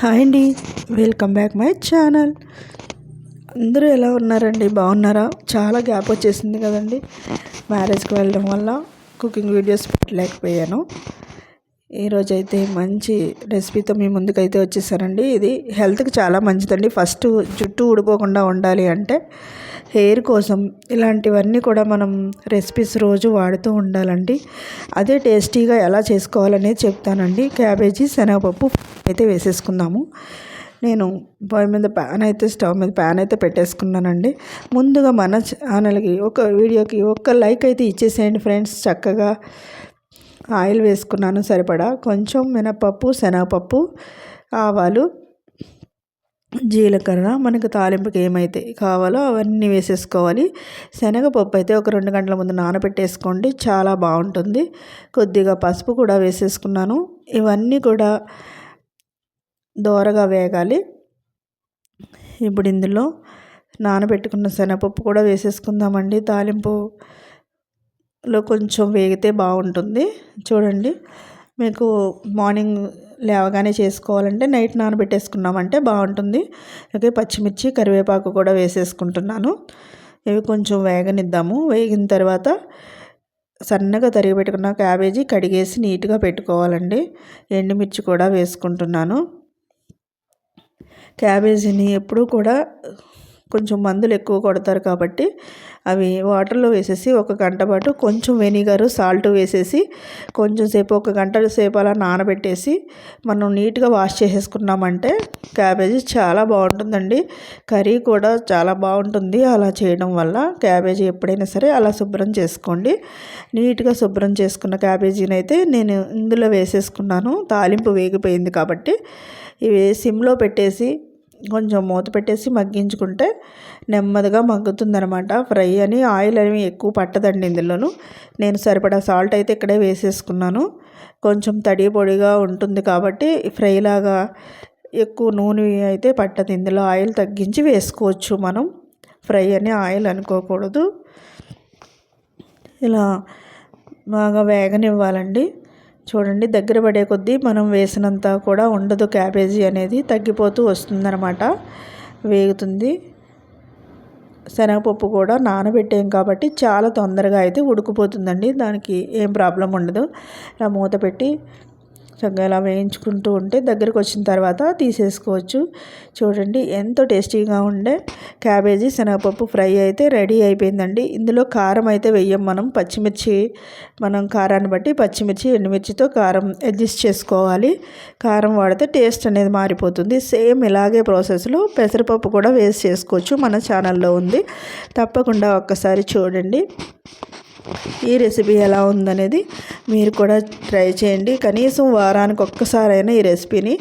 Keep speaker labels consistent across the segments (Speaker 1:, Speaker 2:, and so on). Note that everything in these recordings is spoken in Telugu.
Speaker 1: హాయ్ అండి. Welcome back my channel. అందరూ ఎలా ఉన్నారండి? బాగున్నారా? చాలా గ్యాప్ వచ్చేసింది కదండి. మ్యారేజ్కి వెళ్ళడం వల్ల కుకింగ్ వీడియోస్ పెట్టలేకపోయాను. ఈరోజు అయితే మంచి రెసిపీతో మీ ముందుకైతే వచ్చేసానండి. ఇది హెల్త్కి చాలా మంచిదండి. ఫస్ట్ జుట్టు ఊడిపోకుండా ఉండాలి అంటే హెయిర్ కోసం ఇలాంటివన్నీ కూడా మనం రెసిపీస్ రోజు వాడుతూ ఉండాలండి. అదే టేస్టీగా ఎలా చేసుకోవాలనేది చెప్తానండి. క్యాబేజీ శనగపప్పు అయితే వేసేసుకుందాము. నేను పొయ్యి మీద ప్యాన్ అయితే స్టవ్ మీద ప్యాన్ అయితే పెట్టేసుకున్నానండి. ముందుగా మన ఛానల్కి ఒక వీడియోకి ఒక లైక్ అయితే ఇచ్చేసేయండి ఫ్రెండ్స్. చక్కగా ఆయిల్ వేసుకున్నాను సరిపడా. కొంచెం మినపప్పు శనగపప్పు ఆవాలు జీలకర్ర మనకు తాలింపుకి ఏమైతే కావాలో అవన్నీ వేసేసుకోవాలి. శనగపప్పు అయితే ఒక రెండు గంటల ముందు నానబెట్టేసుకోండి. చాలా బాగుంటుంది. కొద్దిగా పసుపు కూడా వేసేసుకున్నాను. ఇవన్నీ కూడా దోరగా వేగాలి. ఇప్పుడు ఇందులో నానబెట్టుకున్న శనగపప్పు కూడా వేసేసుకుందామండి. తాలింపులో కొంచెం వేగితే బాగుంటుంది. చూడండి. మీకు మార్నింగ్ లేవగానే చేసుకోవాలంటే నైట్ నానబెట్టేసుకున్నామంటే బాగుంటుంది. అలాగే పచ్చిమిర్చి కరివేపాకు కూడా వేసేసుకుంటున్నాను. ఇవి కొంచెం వేగనిద్దాము. వేగిన తర్వాత సన్నగా తరిగి పెట్టుకున్న క్యాబేజీ కడిగేసి నీట్గా పెట్టుకోవాలండి. ఎండుమిర్చి కూడా వేసుకుంటున్నాను. క్యాబేజీని ఎప్పుడూ కూడా కొంచెం మందులు ఎక్కువ కొడతారు కాబట్టి అవి వాటర్లో వేసేసి ఒక గంట పాటు కొంచెం వెనిగరు సాల్ట్ వేసేసి కొంచెం సేపు ఒక గంట సేపు అలా నానబెట్టేసి మనం నీట్గా వాష్ చేసేసుకున్నామంటే క్యాబేజీ చాలా బాగుంటుందండి. కర్రీ కూడా చాలా బాగుంటుంది అలా చేయడం వల్ల. క్యాబేజీ ఎప్పుడైనా సరే అలా శుభ్రం చేసుకోండి. నీట్గా శుభ్రం చేసుకున్న క్యాబేజీని అయితే నేను ఇందులో వేసేసుకున్నాను. తాలింపు వేగిపోయింది కాబట్టి. ఇవి సిమ్లో పెట్టేసి కొంచెం మూత పెట్టేసి మగ్గించుకుంటే నెమ్మదిగా మగ్గుతుందనమాట ఫ్రై అని ఆయిల్ అనేవి ఎక్కువ పట్టదండి ఇందులోను. నేను సరిపడా సాల్ట్ అయితే ఇక్కడే వేసేసుకున్నాను. కొంచెం తడి పొడిగా ఉంటుంది కాబట్టి ఫ్రై లాగా ఎక్కువ నూనె అయితే పట్టదు. ఇందులో ఆయిల్ తగ్గించి వేసుకోవచ్చు మనం. ఫ్రై అని ఆయిల్ అనుకోకూడదు. ఇలా బాగా వేగనివ్వాలండి. చూడండి దగ్గర పడే కొద్దీ మనం వేసినంత కూడా ఉండదు క్యాబేజీ అనేది తగ్గిపోతూ వస్తుందన్నమాట. వేగుతుంది. శనగపప్పు కూడా నానబెట్టాం కాబట్టి చాలా తొందరగా అయితే ఉడికిపోతుందండి. దానికి ఏం ప్రాబ్లం ఉండదు. ఇలా మూత పెట్టి చక్కగా ఇలా వేయించుకుంటూ ఉంటే దగ్గరకు వచ్చిన తర్వాత తీసేసుకోవచ్చు. చూడండి ఎంతో టేస్టీగా ఉండే క్యాబేజీ శనగపప్పు ఫ్రై అయితే రెడీ అయిపోయిందండి. ఇందులో కారం అయితే వెయ్యం మనం. పచ్చిమిర్చి మనం కారాన్ని బట్టి పచ్చిమిర్చి ఎండుమిర్చితో కారం అడ్జస్ట్ చేసుకోవాలి. కారం వాడితే టేస్ట్ అనేది మారిపోతుంది. సేమ్ ఇలాగే ప్రాసెస్లో పెసరపప్పు కూడా వేస్ట్ చేసుకోవచ్చు మన ఛానల్లో ఉంది. తప్పకుండా ఒక్కసారి చూడండి. ఈ రెసిపీ ఎలా ఉందనేది మీరు కూడా ట్రై చేయండి. కనీసం వారానికి ఒక్కసారైనా ఈ రెసిపీని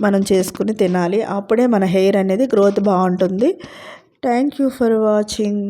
Speaker 1: మనం చేసుకుని తినాలి. అప్పుడే మన హెయిర్ అనేది గ్రోత్ బాగుంటుంది. Thank you for watching.